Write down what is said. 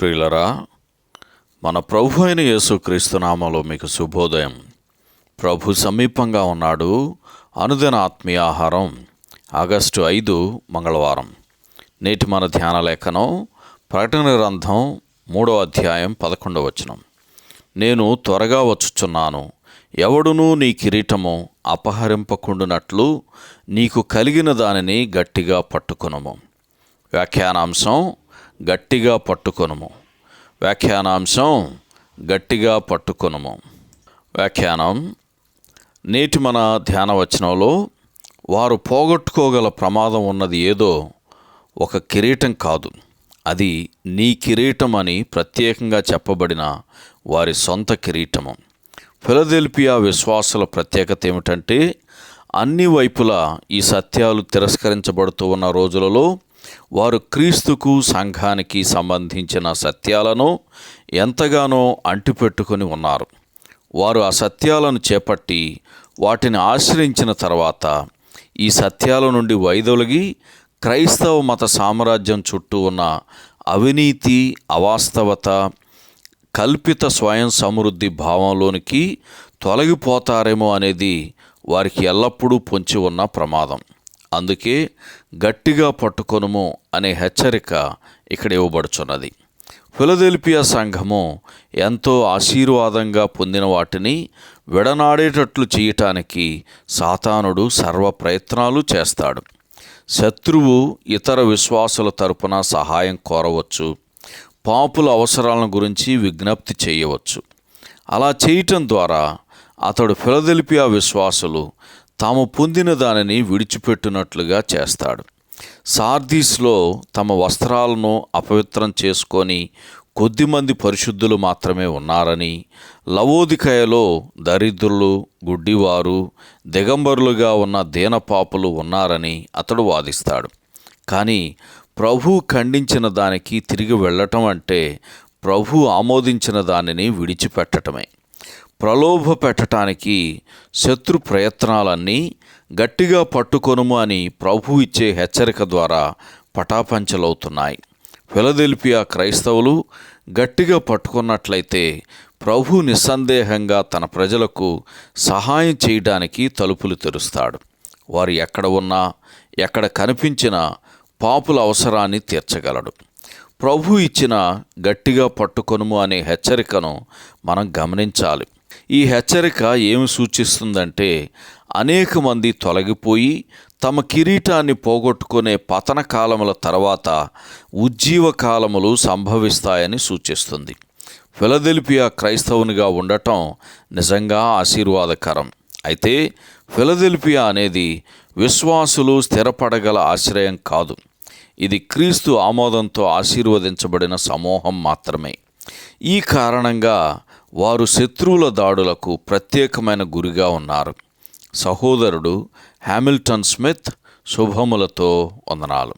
ప్రియులరా మన ప్రభు అయిన యేసుక్రీస్తు నామలో మీకు శుభోదయం. ప్రభు సమీపంగా ఉన్నాడు. అనుదిన ఆత్మీయ ఆహారం ఆగస్టు ఐదు మంగళవారం. నేటి మన ధ్యాన లేఖనం ప్రకటన గ్రంథం మూడో అధ్యాయం పదకొండవ వచనం. నేను త్వరగా వచ్చుచున్నాను. ఎవడునూ నీ కిరీటము అపహరింపకుండునట్లు నీకు కలిగిన దానిని గట్టిగా పట్టుకునము. వ్యాఖ్యానాంశం గట్టిగా పట్టుకొనుము. వ్యాఖ్యానాంశం గట్టిగా పట్టుకొనుము. వ్యాఖ్యానం నేటి మన ధ్యాన వచనంలో వారు పోగొట్టుకోగల ప్రమాదం ఉన్నది ఏదో ఒక కిరీటం కాదు. అది నీ కిరీటం అని ప్రత్యేకంగా చెప్పబడిన వారి సొంత కిరీటము. ఫిలదెల్పియా విశ్వాసుల ప్రత్యేకత ఏమిటంటే అన్ని వైపులా ఈ సత్యాలు తిరస్కరించబడుతూ ఉన్న రోజులలో వారు క్రీస్తుకు సంఘానికి సంబంధించిన సత్యాలను ఎంతగానో అంటిపెట్టుకొని ఉన్నారు. వారు ఆ సత్యాలను చేపట్టి వాటిని ఆశ్రయించిన తర్వాత ఈ సత్యాల నుండి వైదొలిగి క్రైస్తవ మత సామ్రాజ్యం చుట్టూ ఉన్న అవినీతి అవాస్తవత కల్పిత స్వయం సమృద్ధి భావంలోనికి తొలగిపోతారేమో అనేది వారికి ఎల్లప్పుడూ పొంచి ఉన్న ప్రమాదం. అందుకే గట్టిగా పట్టుకొనుము అనే హెచ్చరిక ఇక్కడ ఇవ్వబడుచున్నది. ఫిలదెల్పియా సంఘము ఎంతో ఆశీర్వాదంగా పొందిన వాటిని విడనాడేటట్లు చేయటానికి సాతానుడు సర్వ ప్రయత్నాలు చేస్తాడు. శత్రువు ఇతర విశ్వాసుల తరపున సహాయం కోరవచ్చు. పాపుల అవసరాలను గురించి విజ్ఞప్తి చేయవచ్చు. అలా చేయటం ద్వారా అతడు ఫిలదెల్పియా విశ్వాసులు తాము పొందిన దానిని విడిచిపెట్టినట్లుగా చేస్తాడు. సార్దీస్లో తమ వస్త్రాలను అపవిత్రం చేసుకొని కొద్దిమంది పరిశుద్ధులు మాత్రమే ఉన్నారని లవోదికయలో దరిద్రులు గుడ్డివారు దిగంబరులుగా ఉన్న దీనపాపులు ఉన్నారని అతడు వాదిస్తాడు. కానీ ప్రభు ఖండించిన దానికి తిరిగి వెళ్ళటం అంటే ప్రభు ఆమోదించిన దానిని విడిచిపెట్టటమే. ప్రలోభ పెట్టడానికి శత్రు ప్రయత్నాలన్నీ గట్టిగా పట్టుకొనుము అని ప్రభు ఇచ్చే హెచ్చరిక ద్వారా పటాపంచలవుతున్నాయి. ఫిలదెల్పియా క్రైస్తవులు గట్టిగా పట్టుకున్నట్లయితే ప్రభు నిస్సందేహంగా తన ప్రజలకు సహాయం చేయడానికి తలుపులు తెరుస్తాడు. వారు ఎక్కడ ఉన్నా ఎక్కడ కనిపించినా పాపుల అవసరాన్ని తీర్చగలడు. ప్రభు ఇచ్చిన గట్టిగా పట్టుకొనుము అనే హెచ్చరికను మనం గమనించాలి. ఈ హెచ్చరిక ఏమి సూచిస్తుందంటే అనేక మంది తొలగిపోయి తమ కిరీటాన్ని పోగొట్టుకునే పతన కాలముల తర్వాత ఉజ్జీవ కాలములు సంభవిస్తాయని సూచిస్తుంది. ఫిలదెల్పియా క్రైస్తవునిగా ఉండటం నిజంగా ఆశీర్వాదకరం. అయితే ఫిలదెల్పియా అనేది విశ్వాసులు స్థిరపడగల ఆశ్రయం కాదు. ఇది క్రీస్తు ఆమోదంతో ఆశీర్వదించబడిన సమూహం మాత్రమే. ఈ కారణంగా వారు శత్రువుల దాడులకు ప్రత్యేకమైన గురిగా ఉన్నారు. సహోదరుడు హ్యామిల్టన్ స్మిత్ శుభములతో వందనాలు.